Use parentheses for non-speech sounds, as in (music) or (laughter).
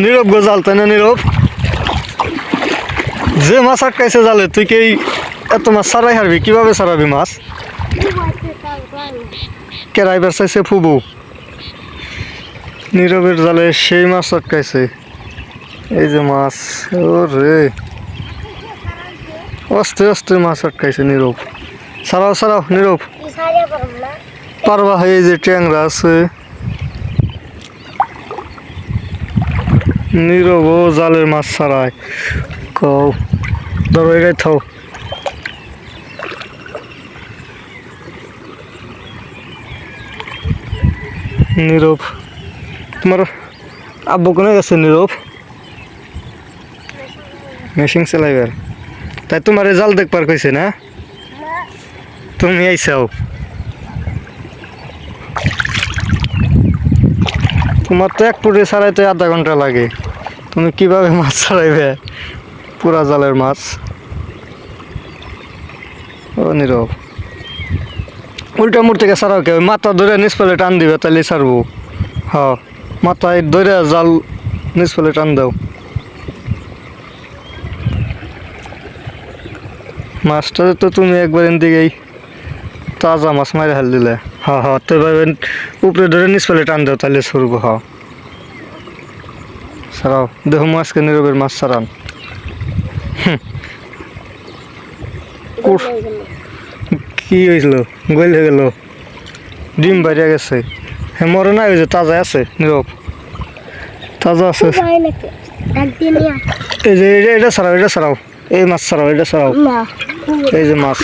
নীরব গো জাল তাই না নীরব? যে মাছ আটকাইছে জালে তুই কি এত মাছ সারাই হারবি? কীভাবে সারাবি মাছ? কেরাইবার চাইছে? ফুবু। নীরবের জালে সেই মাছ আটকাইছে। এই যে মাছ ও রে আস্তে আস্তে মাছ আটকাইছে নীরব। সারাও সারাও নীরব। পারবা হয় এই যে ট্যাংরা আছে। নীরব ও জালের মাছ ছাড়ায় কও ধরো এটাই থাও নীরব তোমার আব্বু কোনে গেছে নীরব মেশিন চালাইবার তাই তোমার জাল দেখবার কইছে না তুমি আইসাও তোমার তো এক ফুটে ছাড়াইতে আধা ঘন্টা লাগে তুমি কীভাবে (laughs) মাছ ছাড়াইবে? পুরা জালের মাছ। ও, নীরব। উল্টা মুড় থেকে ছাড়াও কে ওই মাথা ধরে নিচ পেলে টান দিবে তাহলে ছাড়বো। হ্যাঁ মাথায় ধরে জাল নিচ পেলে টান দাও। মাছটা তো তুমি একবার দিকেই তাজা মাছ মারে হাল দিলে। হ হ, তো উপরে ধরে নিচ পেলে টান দাও তাহলে সরবো হ্যাঁ সারাও দেখো মাছকে নীরবের মাছ সারান। কি হয়েছিল গইল হয়ে গেল। ডিম বাইরে গেছে। হ্যাঁ মরে না যে তাজা আছে নীরব। তাজা আছে। এই যে এটা সারাও এটা সারাও। এই মাছ সারাও এটা সারাও। এই যে মাছ।